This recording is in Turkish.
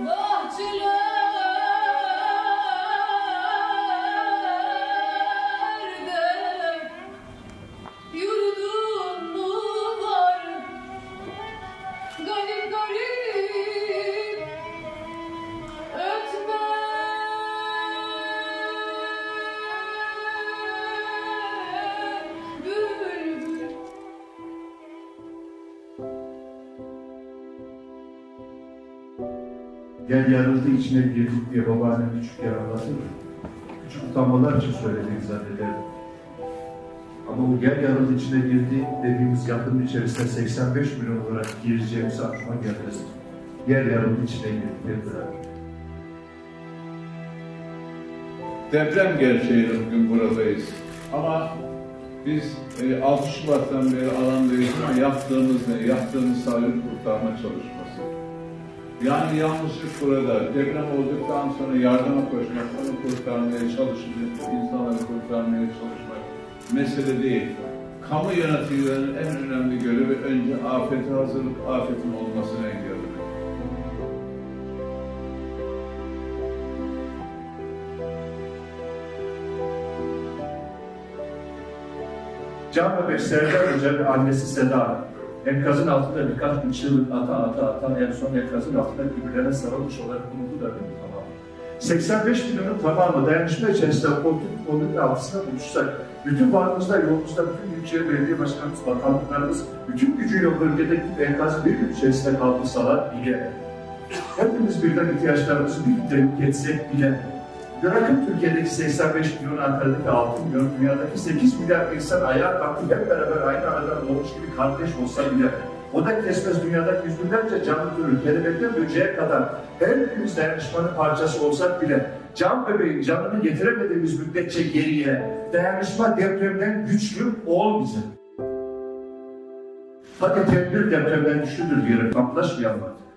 Mordilhão! Gel yarıldı içine girdik diye babaannem küçükken anlatır. Küçük utanmalar için söylediğini zannederdim. Ama bu gel yarıldı içine girdi dediğimiz yapının içerisine 85 milyon olarak gireceğimiz aklıma gelmez. Gel yarıldı içine girdi dediler. Deprem gerçeğiyle bugün buradayız. Ama biz e, 6 Şubat'tan beri alandayız ama yaptığımız ne? Yaptığımız sahip kurtarma çalışması. Yani yanlışlık burada. Deprem olduktan sonra yardıma koşmak, onu kurtarmaya çalışmak, insanları kurtarmaya çalışmak mesele değil. Kamu yöneticilerinin en önemli görevi önce afete hazırlık, afetin olmasını engellemek. Can Bebek Serdar Hoca'nın annesi Seda enkazın altında birkaç bir çığlık ata ata ata en son enkazın altında birbirlerine sarılmış olarak bulundu da benim tamam. 85 milyonun tamamı dayanışma içerisinde koltuk kolunun altısına buluşsak, bütün varlığımızda, yolumuzda, bütün Büyükşehir Belediye Başkanımız, bakanlıklarımız, bütün gücüyle bölgedeki enkazı bir gün içerisinde kaldırsalar bile, hepimiz birden ihtiyaçlarımızı birlikte yok etsek bile, Bırakın Türkiye'deki 85 milyon, Ankara'daki 6 milyon, dünyadaki 8 milyar insan ayağa kalkıp hep beraber aynı anadan doğmuş gibi kardeş olsa bile o da kesmez dünyada yüz binlerce canlı türü, kelebekten böceğe kadar her birimiz dayanışmanın parçası olsak bile can bebeğin canını getiremediğimiz müddetçe geriye dayanışma depremden güçlü ol bizim. Hadi tedbir depremden güçlüdür diyerek kamplaşmayalım artık.